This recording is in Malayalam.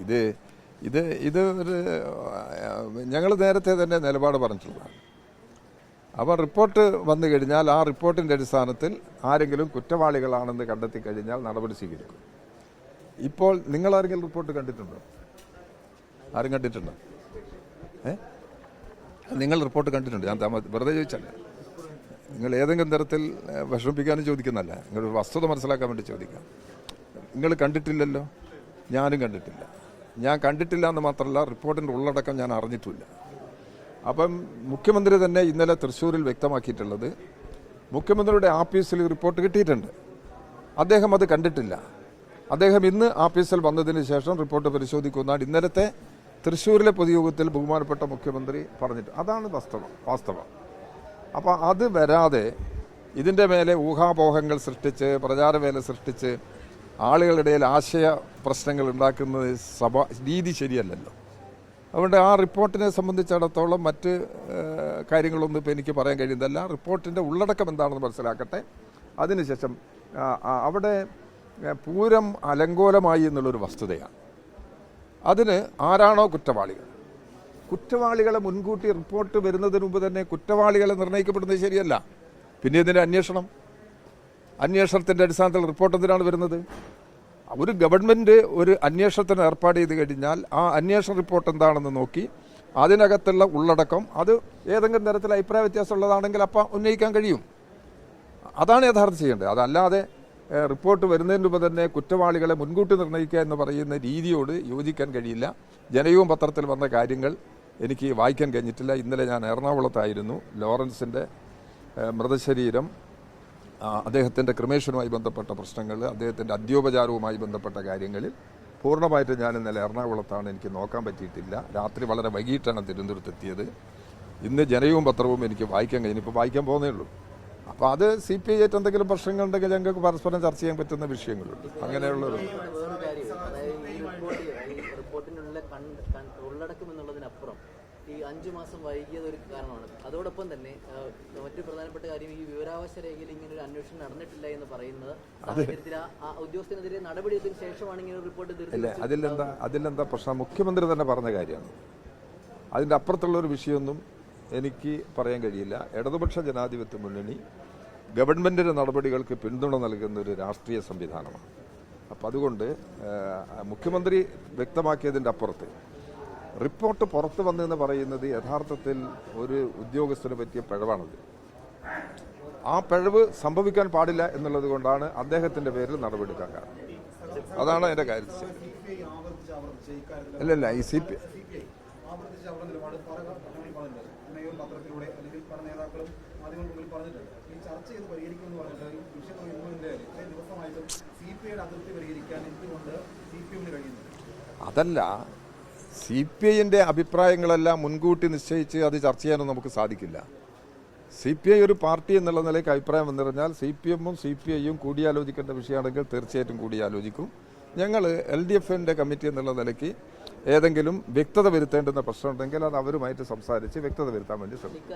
ഇത് ഇത് ഇത് ഒരു ഞങ്ങൾ നേരത്തെ തന്നെ നിലപാട് പറഞ്ഞിട്ടുള്ളതാണ്. അപ്പോൾ റിപ്പോർട്ട് വന്നു കഴിഞ്ഞാൽ ആ റിപ്പോർട്ടിന്റെ അടിസ്ഥാനത്തിൽ ആരെങ്കിലും കുറ്റവാളികളാണെന്ന് കണ്ടെത്തി കഴിഞ്ഞാൽ നടപടി സ്വീകരിക്കും. ഇപ്പോൾ നിങ്ങൾ ആരെങ്കിലും റിപ്പോർട്ട് കണ്ടിട്ടുണ്ടോ? ആരും കണ്ടിട്ടുണ്ടോ? ഏ? നിങ്ങൾ റിപ്പോർട്ട് കണ്ടിട്ടുണ്ട്. ഞാൻ വെറുതെ ചോദിച്ചല്ല. നിങ്ങൾ ഏതെങ്കിലും തരത്തിൽ വിഷമിപ്പിക്കാനും ചോദിക്കുന്നല്ല. നിങ്ങൾ വസ്തുത മനസ്സിലാക്കാൻ വേണ്ടി ചോദിക്കാം. നിങ്ങൾ കണ്ടിട്ടില്ലല്ലോ? ഞാനും കണ്ടിട്ടില്ല. ഞാൻ കണ്ടിട്ടില്ല എന്ന് മാത്രമല്ല റിപ്പോർട്ടിന്റെ ഉള്ളടക്കം ഞാൻ അറിഞ്ഞിട്ടില്ല. അപ്പം മുഖ്യമന്ത്രി തന്നെ ഇന്നലെ തൃശ്ശൂരിൽ വ്യക്തമാക്കിയിട്ടുള്ളത് മുഖ്യമന്ത്രിയുടെ ആഫീസിൽ റിപ്പോർട്ട് കിട്ടിയിട്ടുണ്ട്. അദ്ദേഹം അത് കണ്ടിട്ടില്ല. അദ്ദേഹം ഇന്ന് ആഫീസിൽ വന്നതിന് ശേഷം റിപ്പോർട്ട് പരിശോധിക്കുന്നതാണ് ഇന്നലത്തെ തൃശ്ശൂരിലെ പൊതുയോഗത്തിൽ ബഹുമാനപ്പെട്ട മുഖ്യമന്ത്രി പറഞ്ഞിട്ട് അതാണ് വാസ്തവം വാസ്തവം. അപ്പോൾ അത് വരാതെ ഇതിന്റെ മേലെ ഊഹാപോഹങ്ങൾ സൃഷ്ടിച്ച് പ്രചാരവേല സൃഷ്ടിച്ച് ആളുകളുടെ ആശയ പ്രശ്നങ്ങൾ ഉണ്ടാക്കുന്നത് സഭ രീതി ശരിയല്ലല്ലോ. അതുകൊണ്ട് ആ റിപ്പോർട്ടിനെ സംബന്ധിച്ചിടത്തോളം മറ്റ് കാര്യങ്ങളൊന്നും ഇപ്പോൾ എനിക്ക് പറയാൻ കഴിയുന്നതല്ല. റിപ്പോർട്ടിന്റെ ഉള്ളടക്കം എന്താണെന്ന് മനസ്സിലാക്കട്ടെ. അതിനുശേഷം അവിടെ പൂരം അലങ്കോലമായി എന്നുള്ളൊരു വസ്തുതയാണ്. അതിന് ആരാണോ കുറ്റവാളികൾ? കുറ്റവാളികളെ മുൻകൂട്ടി റിപ്പോർട്ട് വരുന്നതിന് മുമ്പ് തന്നെ കുറ്റവാളികളെ നിർണയിക്കപ്പെടുന്നത് ശരിയല്ല. പിന്നെ ഇതിന്റെ അന്വേഷണം. അന്വേഷണത്തിന്റെ അടിസ്ഥാനത്തിൽ റിപ്പോർട്ട് എന്തിനാണ് വരുന്നത്? ഒരു ഗവൺമെന്റ് ഒരു അന്വേഷണത്തിന് ഏർപ്പാട് ചെയ്ത് കഴിഞ്ഞാൽ ആ അന്വേഷണ റിപ്പോർട്ട് എന്താണെന്ന് നോക്കി അതിനകത്തുള്ള ഉള്ളടക്കം അത് ഏതെങ്കിലും തരത്തിൽ അഭിപ്രായ വ്യത്യാസമുള്ളതാണെങ്കിൽ അപ്പം ഉന്നയിക്കാൻ കഴിയും. അതാണ് യഥാർത്ഥം ചെയ്യേണ്ടത്. അതല്ലാതെ റിപ്പോർട്ട് വരുന്നതിന് മുമ്പ് തന്നെ കുറ്റവാളികളെ മുൻകൂട്ടി നിർണയിക്കുക എന്ന് പറയുന്ന രീതിയോട് യോജിക്കാൻ കഴിയില്ല. ജനയവും പത്രത്തിൽ വന്ന കാര്യങ്ങൾ എനിക്ക് വായിക്കാൻ കഴിഞ്ഞിട്ടില്ല. ഇന്നലെ ഞാൻ എറണാകുളത്തായിരുന്നു. ലോറൻസിന്റെ മൃതശരീരം അദ്ദേഹത്തിന്റെ ക്രിമേഷനുമായി ബന്ധപ്പെട്ട പ്രശ്നങ്ങൾ അദ്ദേഹത്തിന്റെ അദ്യോപചാരവുമായി ബന്ധപ്പെട്ട കാര്യങ്ങളിൽ പൂർണമായിട്ട് ഞാൻ ഇന്നലെ എറണാകുളത്താണ് എനിക്ക് നോക്കാൻ പറ്റിയിട്ടില്ല. രാത്രി വളരെ വൈകിട്ടാണ് തിരുവനന്തപുരത്ത് എത്തിയത്. ഇന്ന് ജനയവും പത്രവും എനിക്ക് വായിക്കാൻ കഴിഞ്ഞു ഇപ്പോൾ വായിക്കാൻ പോകുന്നേ ഉള്ളൂ. അപ്പോൾ അത് സി പി ഐ എന്തെങ്കിലും പ്രശ്നങ്ങളുണ്ടെങ്കിൽ ഞങ്ങൾക്ക് പരസ്പരം ചർച്ച ചെയ്യാൻ പറ്റുന്ന വിഷയങ്ങളുണ്ട്. അങ്ങനെയുള്ള ഉള്ളടക്കം എന്നുള്ളതിനപ്പുറം ഈ അഞ്ചു മാസം വൈകിയത് ഒരു കാരണമാണ്. അതോടൊപ്പം തന്നെ മറ്റു പ്രധാനപ്പെട്ട കാര്യം ഈ വിവരാവകാശ രേഖയിൽ ഇങ്ങനെ ഒരു അന്വേഷണം നടന്നിട്ടില്ല എന്ന് പറയുന്നത് സാഹചര്യത്തിൽ ആ- ഉദ്യോഗസ്ഥനെതിരെ നടപടി നടപടിയെടുത്തതിന് ശേഷമാണ് ഇങ്ങനെ ഒരു റിപ്പോർട്ട് അല്ലേ അതിലെന്താ അതിലെന്താ പ്രശ്നം? മുഖ്യമന്ത്രി തന്നെ പറഞ്ഞ കാര്യമാണ്. അതിന്റെ അപ്പുറത്തുള്ള ഒരു വിഷയമൊന്നും എനിക്ക് പറയാൻ കഴിയില്ല. ഇടതുപക്ഷ ജനാധിപത്യ മുന്നണി ഗവൺമെന്റിന്റെ നടപടികൾക്ക് പിന്തുണ നൽകുന്ന ഒരു രാഷ്ട്രീയ സംവിധാനമാണ്. അപ്പം അതുകൊണ്ട് മുഖ്യമന്ത്രി വ്യക്തമാക്കിയതിന്റെ അപ്പുറത്ത് റിപ്പോർട്ട് പുറത്തു വന്നെന്ന് പറയുന്നത് യഥാർത്ഥത്തിൽ ഒരു ഉദ്യോഗസ്ഥന് പറ്റിയ പിഴവാണത്. ആ പിഴവ് സംഭവിക്കാൻ പാടില്ല എന്നുള്ളത് കൊണ്ടാണ് അദ്ദേഹത്തിന്റെ പേരിൽ നടപടിയെടുക്കാൻ കാരണം. അതാണ് എന്റെ കാര്യം. അല്ലല്ല ഈ സി പി അതല്ല സി പി ഐന്റെ അഭിപ്രായങ്ങളെല്ലാം മുൻകൂട്ടി നിശ്ചയിച്ച് അത് ചർച്ച ചെയ്യാനും നമുക്ക് സാധിക്കില്ല. സി പി ഐ ഒരു പാർട്ടി എന്നുള്ള നിലയ്ക്ക് അഭിപ്രായം വന്നു പറഞ്ഞാൽ സി പി എമ്മും സി പി ഐയും കൂടിയാലോചിക്കേണ്ട വിഷയമാണെങ്കിൽ തീർച്ചയായിട്ടും കൂടിയാലോചിക്കും. ഞങ്ങൾ എൽ ഡി എഫിന്റെ കമ്മിറ്റി എന്നുള്ള നിലയ്ക്ക് ഏതെങ്കിലും വ്യക്തത വരുത്തേണ്ടുന്ന പ്രശ്നമുണ്ടെങ്കിൽ അത് അവരുമായിട്ട് സംസാരിച്ച് വ്യക്തത വരുത്താൻ വേണ്ടി ശ്രമിക്കും.